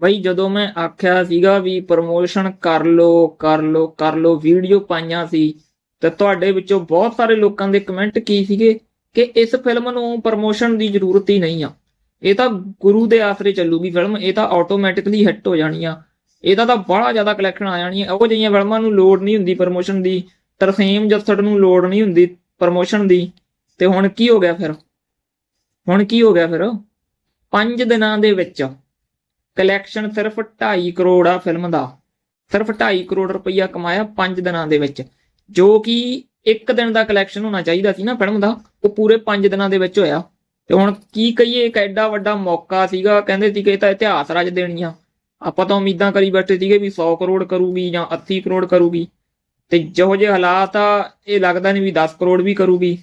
ਬਈ ਜਦੋਂ ਮੈਂ ਆਖਿਆ ਸੀਗਾ ਵੀ ਪ੍ਰਮੋਸ਼ਨ ਕਰ ਲੋ ਕਰ ਲੋ ਕਰ ਲੋ ਵੀਡੀਓ ਪਾਈਆਂ ਸੀ, ਤੇ ਤੁਹਾਡੇ ਵਿੱਚੋਂ ਬਹੁਤ ਸਾਰੇ ਲੋਕਾਂ ਦੇ ਕਮੈਂਟ ਕੀ ਸੀਗੇ? ਕਿ ਇਸ ਫਿਲਮ ਨੂੰ ਪ੍ਰਮੋਸ਼ਨ ਦੀ ਜ਼ਰੂਰਤ ਹੀ ਨਹੀਂ ਆ। ਇਹ ਤਾਂ ਗੁਰੂ ਦੇ ਆਸਰੇ ਚੱਲੂਗੀ ਫਿਲਮ ਇਹ ਤਾਂ ਆਟੋਮੈਟਿਕਲੀ ਹਿੱਟ ਹੋ ਜਾਣੀ ਆ। ਇਹਦਾ ਤਾਂ ਬੜਾ ਜ਼ਿਆਦਾ ਕਲੈਕਸ਼ਨ ਆ ਜਾਣੀ ਆ। ਉਹ ਜਿਹੀਆਂ ਫਿਲਮਾਂ ਨੂੰ ਲੋੜ ਨਹੀਂ ਹੁੰਦੀ ਪ੍ਰਮੋਸ਼ਨ ਦੀ। ਤਰਸੇਮ ਜੱਸੜ ਨੂੰ ਲੋੜ ਨਹੀਂ ਹੁੰਦੀ ਪ੍ਰਮੋਸ਼ਨ ਦੀ। ਤੇ ਹੁਣ ਕੀ ਹੋ ਗਿਆ ਫਿਰ? ਹੁਣ ਕੀ ਹੋ ਗਿਆ ਫਿਰ? 5 ਦਿਨਾਂ ਦੇ ਵਿੱਚ ਕਲੈਕਸ਼ਨ ਸਿਰਫ 2.5 ਕਰੋੜ ਆ ਫਿਲਮ ਦਾ। ਸਿਰਫ 2.5 ਕਰੋੜ ਰੁਪਈਆ ਕਮਾਇਆ 5 ਦਿਨਾਂ ਦੇ ਵਿੱਚ। ਜੋ ਕਿ ਇੱਕ ਦਿਨ ਦਾ ਕਲੈਕਸ਼ਨ ਹੋਣਾ ਚਾਹੀਦਾ ਸੀ ਨਾ ਫਿਲਮ ਦਾ, ਉਹ ਪੂਰੇ 5 ਦਿਨਾਂ ਦੇ ਵਿੱਚ ਹੋਇਆ। ਤੇ ਹੁਣ ਕੀ ਕਹੀਏ, ਇੱਕ ਐਡਾ ਵੱਡਾ ਮੌਕਾ ਸੀਗਾ। ਕਹਿੰਦੇ ਸੀ ਕਿ ਇਹ ਤਾਂ ਇਤਿਹਾਸ ਰਚ ਦੇਣੀ ਆ। ਆਪਾਂ ਤਾਂ ਉਮੀਦਾਂ ਕਰੀ ਬੈਠੇ ਸੀਗੇ ਵੀ 100 ਕਰੋੜ ਕਰੂਗੀ ਜਾਂ 80 ਕਰੋੜ ਕਰੂਗੀ। ਤੇ ਜਿਹੋ ਜਿਹੇ ਹਾਲਾਤ ਆ, ਇਹ ਲੱਗਦਾ ਨਹੀਂ ਵੀ 10 ਕਰੋੜ ਵੀ ਕਰੂਗੀ।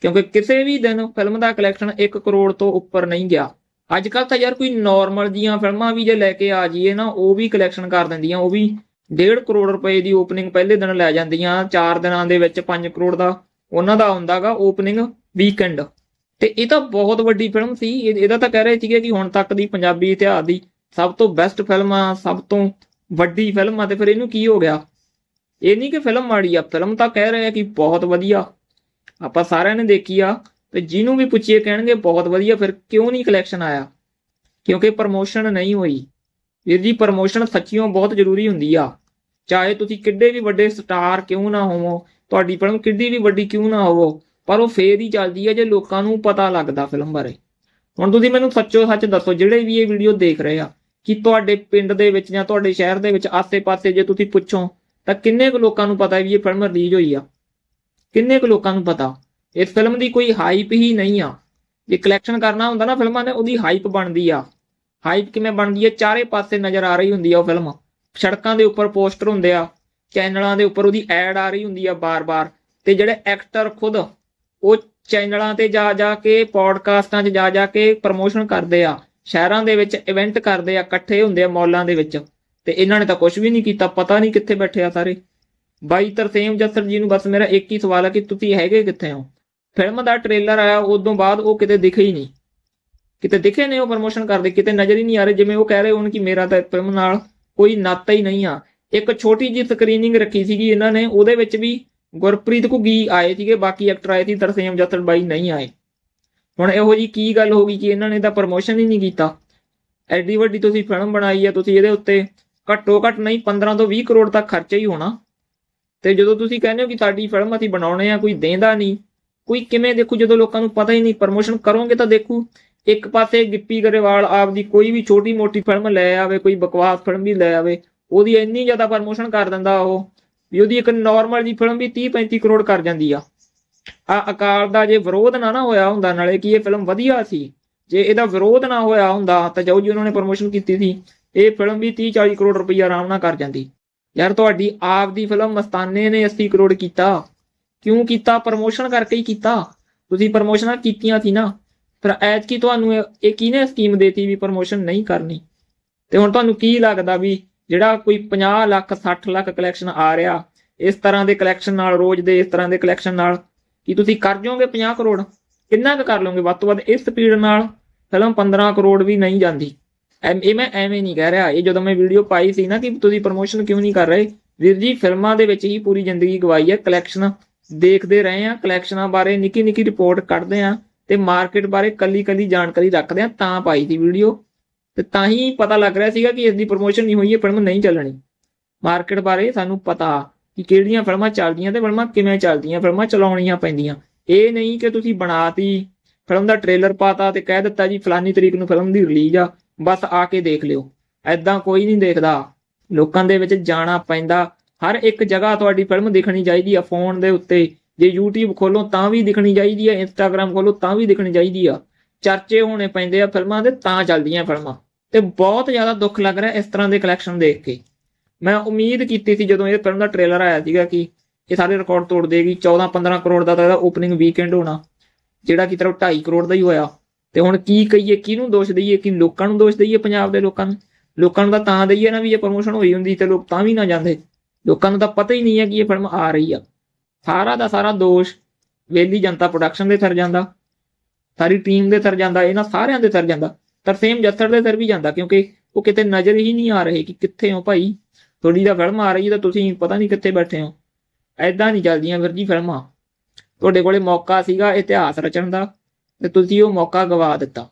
ਕਿਉਂਕਿ ਕਿਸੇ ਵੀ ਦਿਨ ਫਿਲਮ ਦਾ ਕਲੈਕਸ਼ਨ 1 ਕਰੋੜ ਤੋਂ ਉੱਪਰ ਨਹੀਂ ਗਿਆ। ਅੱਜ ਕੱਲ ਤਾਂ ਯਾਰ ਕੋਈ ਨਾਰਮਲ ਜੀਆਂ ਫਿਲਮਾਂ ਵੀ ਜੇ ਲੈ ਕੇ ਆ ਜਾਈਏ ਨਾ, ਉਹ ਵੀ ਕਲੈਕਸ਼ਨ ਕਰ ਦਿੰਦੀਆਂ, ਉਹ ਵੀ 1.5 ਕਰੋੜ ਰੁਪਏ ਦੀ ਓਪਨਿੰਗ ਪਹਿਲੇ ਦਿਨ ਲੈ ਜਾਂਦੀਆਂ 4 ਦਿਨਾਂ ਦੇ ਵਿੱਚ 5 ਕਰੋੜ ਦਾ ਉਹਨਾਂ ਦਾ ਹੁੰਦਾਗਾ ਓਪਨਿੰਗ ਵੀਕਐਂਡ ਤੇ ਇਹ ਤਾਂ ਬਹੁਤ ਵੱਡੀ ਫਿਲਮ ਸੀ। ਇਹ- ਇਹਦਾ ਤਾਂ ਕਹਿ ਰਹੇ ਸੀਗੇ ਕਿ ਹੁਣ ਤੱਕ ਦੀ ਪੰਜਾਬੀ ਇਤਿਹਾਸ ਦੀ ਸਭ ਤੋਂ ਬੈਸਟ ਫਿਲਮ ਆ, ਸਭ ਤੋਂ ਵੱਡੀ ਫਿਲਮ ਆ, ਤੇ ਫਿਰ ਇਹਨੂੰ ਕੀ ਹੋ ਗਿਆ? ਇਹ ਨਹੀਂ ਕਿ ਫਿਲਮ ਮਾੜੀ ਆ ਫਿਲਮ ਤਾਂ ਕਹਿ ਰਹੇ ਆ ਕਿ ਬਹੁਤ ਵਧੀਆ। ਆਪਾਂ ਸਾਰਿਆਂ ਨੇ ਦੇਖੀ ਆ। ਤੇ ਜਿਹਨੂੰ ਵੀ ਪੁੱਛੀਏ ਕਹਿਣਗੇ, ਬਹੁਤ ਵਧੀਆ, ਫਿਰ ਕਿਉਂ ਨਹੀਂ ਕਲੈਕਸ਼ਨ ਆਇਆ? ਕਿਉਂਕਿ ਪ੍ਰਮੋਸ਼ਨ ਨਹੀਂ ਹੋਈ। ਵੀਰ ਜੀ ਪ੍ਰਮੋਸ਼ਨ ਸੱਚੀਓ ਬਹੁਤ ਜ਼ਰੂਰੀ ਹੁੰਦੀ ਆ। ਚਾਹੇ ਤੁਸੀਂ ਕਿੱਡੇ ਵੀ ਵੱਡੇ ਸਟਾਰ ਕਿਉਂ ਨਾ ਹੋਵੋ, ਤੁਹਾਡੀ ਫਿਲਮ ਕਿੱਡੀ ਵੀ ਵੱਡੀ ਕਿਉਂ ਨਾ ਹੋਵੋ, ਪਰ ਉਹ ਫੇਰ ਹੀ ਚੱਲਦੀ ਹੈ ਜੇ ਲੋਕਾਂ ਨੂੰ ਪਤਾ ਲੱਗਦਾ ਫਿਲਮ ਬਾਰੇ। ਹੁਣ ਤੁਸੀਂ ਮੈਨੂੰ ਸੱਚੋ ਸੱਚ ਦੱਸੋ, ਜਿਹੜੇ ਵੀ ਇਹ ਵੀਡੀਓ ਦੇਖ ਰਹੇ ਆ, ਕਿ ਤੁਹਾਡੇ ਪਿੰਡ ਦੇ ਵਿੱਚ ਜਾਂ ਤੁਹਾਡੇ ਸ਼ਹਿਰ ਦੇ ਵਿੱਚ ਆਸੇ-ਪਾਸੇ ਜੇ ਤੁਸੀਂ ਪੁੱਛੋ, ਤਾਂ ਕਿੰਨੇ ਕੁ ਲੋਕਾਂ ਨੂੰ ਪਤਾ ਵੀ ਇਹ ਫਿਲਮ ਰਿਲੀਜ਼ ਹੋਈ ਆ? ਕਿੰਨੇ ਕੁ ਲੋਕਾਂ ਨੂੰ ਪਤਾ? ਇਸ ਫਿਲਮ ਦੀ ਕੋਈ ਹਾਈਪ ਹੀ ਨਹੀਂ ਆ। ਜੇ ਕਲੈਕਸ਼ਨ ਕਰਨਾ ਹੁੰਦਾ ਨਾ ਫਿਲਮਾਂ ਨੇ ਉਹਦੀ ਹਾਈਪ ਬਣਦੀ ਆ। ਹਾਈਪ ਕਿਵੇਂ ਬਣਦੀ ਹੈ ਚਾਰੇ ਪਾਸੇ ਨਜ਼ਰ ਆ ਰਹੀ ਹੁੰਦੀ ਆ ਉਹ ਫਿਲਮ ਸੜਕਾਂ ਦੇ ਉੱਪਰ ਪੋਸਟਰ ਹੁੰਦੇ ਆ ਚੈਨਲਾਂ ਦੇ ਉੱਪਰ ਉਹਦੀ ਐਡ ਆ ਰਹੀ ਹੁੰਦੀ ਆ ਬਾਰ-ਬਾਰ। ਤੇ ਜਿਹੜੇ ਐਕਟਰ ਖੁਦ, ਉਹ ਚੈਨਲਾਂ ਤੇ ਜਾ ਜਾ ਕੇ ਪੋਡਕਾਸਟਾਂ 'ਚ ਜਾ ਜਾ ਕੇ ਪ੍ਰਮੋਸ਼ਨ ਕਰਦੇ ਆ। ਸ਼ਹਿਰਾਂ ਦੇ ਵਿੱਚ ਇਵੈਂਟ ਕਰਦੇ ਆ, ਇਕੱਠੇ ਹੁੰਦੇ ਆ ਮਾਲਾਂ ਦੇ ਵਿੱਚ। ਤੇ ਇਹਨਾਂ ਨੇ ਤਾਂ ਕੁਝ ਵੀ ਨਹੀਂ ਕੀਤਾ, ਪਤਾ ਨਹੀਂ ਕਿੱਥੇ ਬੈਠੇ ਆ ਸਾਰੇ। ਬਾਈ ਤਰਸੇਮ ਜੱਸਰ ਜੀ ਨੂੰ ਬਸ ਮੇਰਾ ਇੱਕ ਹੀ ਸਵਾਲ ਹੈ ਕਿ ਤੁਸੀਂ ਹੈਗੇ ਕਿੱਥੇ ਹੋ? ਫਿਲਮ ਦਾ ਟ੍ਰੇਲਰ ਆਇਆ ਉਦੋਂ ਬਾਅਦ ਉਹ ਕਿਤੇ ਦਿਖੇ ਹੀ ਨਹੀਂ। ਕਿਤੇ ਦਿਖੇ ਨੇ ਉਹ ਪ੍ਰਮੋਸ਼ਨ ਕਰਦੇ, ਕਿਤੇ ਨਜ਼ਰ ਹੀ ਨਹੀਂ ਆ ਰਹੇ, ਜਿਵੇਂ ਉਹ ਕਹਿ ਰਹੇ ਹੋਣ ਕਿ ਮੇਰਾ ਤਾਂ ਫਿਲਮ ਨਾਲ ਕੋਈ ਨਾਤਾ ਹੀ ਨਹੀਂ ਆ। ਇੱਕ ਛੋਟੀ ਜਿਹੀ ਸਕਰੀਨਿੰਗ ਰੱਖੀ ਸੀਗੀ ਇਹਨਾਂ ਨੇ, ਉਹਦੇ ਵਿੱਚ ਵੀ ਗੁਰਪ੍ਰੀਤ ਘੁੱਗੀ ਆਏ ਸੀਗੇ, ਬਾਕੀ ਐਕਟਰ ਆਏ ਸੀ, ਤਰਸੇਮ ਜੱਸਰ ਬਾਈ ਨਹੀਂ ਆਏ। ਹੁਣ ਇਹੋ ਜੀ ਕੀ ਗੱਲ ਹੋ ਗਈ ਕਿ ਇਹਨਾਂ ਨੇ ਤਾਂ ਪ੍ਰਮੋਸ਼ਨ ਹੀ ਨਹੀਂ ਕੀਤਾ। ਐਡੀ ਵੱਡੀ ਤੁਸੀਂ ਫਿਲਮ ਬਣਾਈ ਆ, ਤੁਸੀਂ ਇਹਦੇ ਉੱਤੇ ਘੱਟੋ ਘੱਟ ਨਹੀਂ 15 ਤੋਂ 20 ਕਰੋੜ ਤੱਕ ਖਰਚਾ ਹੀ ਹੋਣਾ। ਤੇ ਜਦੋਂ ਤੁਸੀਂ ਕਹਿੰਦੇ ਹੋ ਕਿ ਸਾਡੀ ਫਿਲਮ ਅਸੀਂ ਬਣਾਉਣੇ ਆ, ਕੋਈ ਦੇਂਦਾ ਨਹੀਂ ਕੋਈ ਕਿਵੇਂ ਦੇਖੂ ਜਦੋਂ ਲੋਕਾਂ ਨੂੰ ਪਤਾ ਹੀ ਨਹੀਂ ਪ੍ਰਮੋਸ਼ਨ ਕਰੋਗੇ ਤਾਂ ਦੇਖੂ। ਇੱਕ ਪਾਸੇ ਗਿੱਪੀ ਗਰੇਵਾਲ ਆਪਦੀ ਕੋਈ ਵੀ ਛੋਟੀ ਮੋਟੀ ਫਿਲਮ ਲੈ ਆਵੇ, ਕੋਈ ਬਕਵਾਸ ਫਿਲਮ ਵੀ ਲੈ ਆਵੇ, ਉਹਦੀ ਇੰਨੀ ਜ਼ਿਆਦਾ ਪ੍ਰਮੋਸ਼ਨ ਕਰ ਦਿੰਦਾ ਉਹ, ਵੀ ਉਹਦੀ ਇੱਕ ਨਾਰਮਲ ਜੀ ਫਿਲਮ ਵੀ 30 35 ਕਰੋੜ ਕਰ ਜਾਂਦੀ ਆ। ਆ ਅਕਾਲ ਦਾ ਜੇ ਵਿਰੋਧ ਨਾ ਨਾ ਹੋਇਆ ਹੁੰਦਾ, ਨਾਲੇ ਕਿ ਇਹ ਫਿਲਮ ਵਧੀਆ ਸੀ? ਜੇ ਇਹਦਾ ਵਿਰੋਧ ਨਾ ਹੋਇਆ ਹੁੰਦਾ, ਤਾਂ ਜੋ ਜੀ ਉਹਨਾਂ ਨੇ ਪ੍ਰਮੋਸ਼ਨ ਕੀਤੀ ਸੀ, ਇਹ ਫਿਲਮ ਵੀ 30 40 ਕਰੋੜ ਰੁਪਈਆ ਆਰਾਮ ਨਾਲ ਕਰ ਜਾਂਦੀ। ਯਾਰ ਤੁਹਾਡੀ ਆਪ ਦੀ ਫਿਲਮ ਮਸਤਾਨੇ ਨੇ 80 ਕਰੋੜ ਕੀਤਾ। ਕਿਉਂ ਕੀਤਾ? ਪ੍ਰਮੋਸ਼ਨ ਕਰਕੇ ਹੀ ਕੀਤਾ। ਤੁਸੀਂ ਪ੍ਰਮੋਸ਼ਨਾਂ ਕੀਤੀਆਂ ਸੀ ਨਾ। ਫਿਰ ਐਤਕੀ ਤੁਹਾਨੂੰ ਇਹ ਕਿਹਨੇ ਸਕੀਮ ਦੇਤੀ ਵੀ ਪ੍ਰਮੋਸ਼ਨ ਨਹੀਂ ਕਰਨੀ? ਤੇ ਹੁਣ ਤੁਹਾਨੂੰ ਕੀ ਲੱਗਦਾ ਵੀ ਜਿਹੜਾ ਕੋਈ 50 ਲੱਖ 60 ਲੱਖ ਕਲੈਕਸ਼ਨ ਆ ਰਿਹਾ, ਇਸ ਤਰ੍ਹਾਂ ਦੇ ਕਲੈਕਸ਼ਨ ਨਾਲ, ਰੋਜ਼ ਦੇ ਇਸ ਤਰ੍ਹਾਂ ਦੇ ਕਲੈਕਸ਼ਨ ਨਾਲ, ਕੀ ਤੁਸੀਂ ਕਰ ਜਾਓਗੇ 50 ਕਰੋੜ? ਕਿੰਨਾ ਕੁ ਕਰ ਲਓਗੇ? ਵੱਧ ਤੋਂ ਵੱਧ ਇਸ ਸਪੀਡ ਨਾਲ ਫਿਲਮ 15 ਕਰੋੜ ਵੀ ਨਹੀਂ ਜਾਂਦੀ। ਇਹ ਮੈਂ ਐਵੇਂ ਨਹੀਂ ਕਹਿ ਰਿਹਾ। ਇਹ ਜਦੋਂ ਮੈਂ ਵੀਡੀਓ ਪਾਈ ਸੀ ਨਾ ਕਿ ਤੁਸੀਂ ਪ੍ਰਮੋਸ਼ਨ ਕਿਉਂ ਨਹੀਂ ਕਰ ਰਹੇ? ਵੀਰ ਜੀ, ਫਿਲਮਾਂ ਦੇ ਵਿੱਚ ਹੀ ਪੂਰੀ ਜ਼ਿੰਦਗੀ ਗਵਾਈ ਹੈ ਕਲੈਕਸ਼ਨ ਦੇਖਦੇ ਰਹੇ ਆ ਕਲੈਕਸ਼ਨਾਂ ਬਾਰੇ ਨਿੱਕੀ ਨਿੱਕੀ ਰਿਪੋਰਟ ਕੱਢਦੇ ਆ ਤੇ ਮਾਰਕੀਟ ਬਾਰੇ ਕੱਲੀ ਕੱਲੀ ਜਾਣਕਾਰੀ ਰੱਖਦੇ ਆ ਤਾਂ ਪਾਈ ਸੀ ਵੀਡੀਓ ਤੇ ਤਾਂ ਹੀ ਪਤਾ ਲੱਗ ਰਿਹਾ ਸੀਗਾ ਕਿ ਇਸ ਦੀ ਪ੍ਰਮੋਸ਼ਨ ਨਹੀਂ ਹੋਈ ਹੈ, ਫਿਲਮ ਨਹੀਂ ਚੱਲਣੀ। ਮਾਰਕੀਟ ਬਾਰੇ ਸਾਨੂੰ ਪਤਾ ਕਿ ਕਿਹੜੀਆਂ ਫਿਲਮਾਂ ਚੱਲਦੀਆਂ ਤੇ ਫਿਲਮਾਂ ਕਿਵੇਂ ਚੱਲਦੀਆਂ, ਫਿਲਮਾਂ ਚਲਾਉਣੀਆਂ ਪੈਂਦੀਆਂ। ਇਹ ਨਹੀਂ ਕਿ ਤੁਸੀਂ ਬਣਾਤੀ, ਫਿਲਮ ਦਾ ਟ੍ਰੇਲਰ ਪਾਤਾ ਤੇ ਕਹਿ ਦਿੱਤਾ ਜੀ, ਫਲਾਨੀ ਤਰੀਕ ਨੂੰ ਫਿਲਮ ਦੀ ਰਿਲੀਜ਼ ਆ, ਬਸ ਆ ਕੇ ਦੇਖ ਲਿਓ। ਐਦਾਂ ਕੋਈ ਨਹੀਂ ਦੇਖਦਾ। ਲੋਕਾਂ ਦੇ ਵਿੱਚ ਜਾਣਾ ਪੈਂਦਾ। ਹਰ ਇੱਕ ਜਗ੍ਹਾ ਤੁਹਾਡੀ ਫਿਲਮ ਦਿਖਣੀ ਚਾਹੀਦੀ ਆ ਫੋਨ ਦੇ ਉੱਤੇ। ਜੇ YouTube ਖੋਲੋ ਤਾਂ ਵੀ ਦਿਖਣੀ ਚਾਹੀਦੀ ਆ, Instagram ਖੋਲੋ ਤਾਂ ਵੀ ਦਿਖਣੀ ਚਾਹੀਦੀ ਆ। ਚਰਚੇ ਹੋਣੇ ਪੈਂਦੇ ਆ ਫਿਲਮਾਂ ਦੇ, ਤਾਂ ਚੱਲਦੀਆਂ ਫਿਲਮਾਂ। ਤੇ ਬਹੁਤ ਜ਼ਿਆਦਾ ਦੁੱਖ ਲੱਗ ਰਿਹਾ ਇਸ ਤਰ੍ਹਾਂ ਦੇ ਕਲੈਕਸ਼ਨ ਦੇਖ ਕੇ। ਮੈਂ ਉਮੀਦ ਕੀਤੀ ਸੀ ਜਦੋਂ ਇਹ ਫਿਲਮ ਦਾ ਟ੍ਰੇਲਰ ਆਇਆ ਸੀਗਾ ਕਿ ਇਹ ਸਾਰੇ ਰਿਕਾਰਡ ਤੋੜ ਦੇਗੀ 14 15 ਕਰੋੜ ਦਾ ਤਾਂ ਇਹਦਾ ਓਪਨਿੰਗ ਵੀਕਐਂਡ ਹੋਣਾ, ਜਿਹੜਾ ਕਿ ਤਰ੍ਹਾਂ 2.5 ਕਰੋੜ ਦਾ ਹੀ ਹੋਇਆ। ਤੇ ਹੁਣ ਕੀ ਕਹੀਏ, ਕਿਹਨੂੰ ਦੋਸ਼ ਦਈਏ, ਕਿ ਲੋਕਾਂ ਨੂੰ ਦੋਸ਼ ਦਈਏ ਪੰਜਾਬ ਦੇ ਲੋਕਾਂ ਨੂੰ? ਲੋਕਾਂ ਨੂੰ ਤਾਂ ਤਾਂ ਦਈਏ ਨਾ ਵੀ ਇਹ ਪ੍ਰਮੋਸ਼ਨ ਹੋਈ ਹੁੰਦੀ ਤੇ ਲੋਕ ਤਾਂ ਵੀ ਨਾ ਜਾਂਦੇ। ਲੋਕਾਂ ਨੂੰ ਤਾਂ ਪਤਾ ਹੀ ਨਹੀਂ ਹੈ ਕਿ ਇਹ ਫਿਲਮ ਆ ਰਹੀ ਆ। ਸਾਰਾ ਦਾ ਸਾਰਾ ਦੋਸ਼ ਵੇਲੀ ਜਨਤਾ ਪ੍ਰੋਡਕਸ਼ਨ ਦੇ ਥਰ ਜਾਂਦਾ, ਸਾਰੀ ਟੀਮ ਦੇ ਥਰ ਜਾਂਦਾ, ਇਹਨਾਂ ਸਾਰਿਆਂ ਦੇ ਥਰ ਜਾਂਦਾ। ਤਰਸੇਮ ਜੱਸੜ ਦੇ ਥਰ ਵੀ ਜਾਂਦਾ, ਕਿਉਂਕਿ ਉਹ ਕਿਤੇ ਨਜ਼ਰ ਹੀ ਨਹੀਂ ਆ ਰਹੇ ਕਿ ਕਿੱਥੇ ਹੋ ਭਾਈ, ਤੁਹਾਡੀ ਤਾਂ ਫਿਲਮ ਆ ਰਹੀ ਹੈ ਤਾਂ ਤੁਸੀਂ ਪਤਾ ਨਹੀਂ ਕਿੱਥੇ ਬੈਠੇ ਹੋ। ਐਦਾਂ ਨਹੀਂ ਚੱਲਦੀਆਂ ਵੀਰ ਜੀ ਫਿਲਮਾਂ। ਤੁਹਾਡੇ ਕੋਲੇ ਮੌਕਾ ਸੀਗਾ ਇਤਿਹਾਸ ਰਚਣ ਦਾ ਤੇ ਤੁਸੀਂ ਉਹ ਮੌਕਾ ਗਵਾ ਦਿੱਤਾ।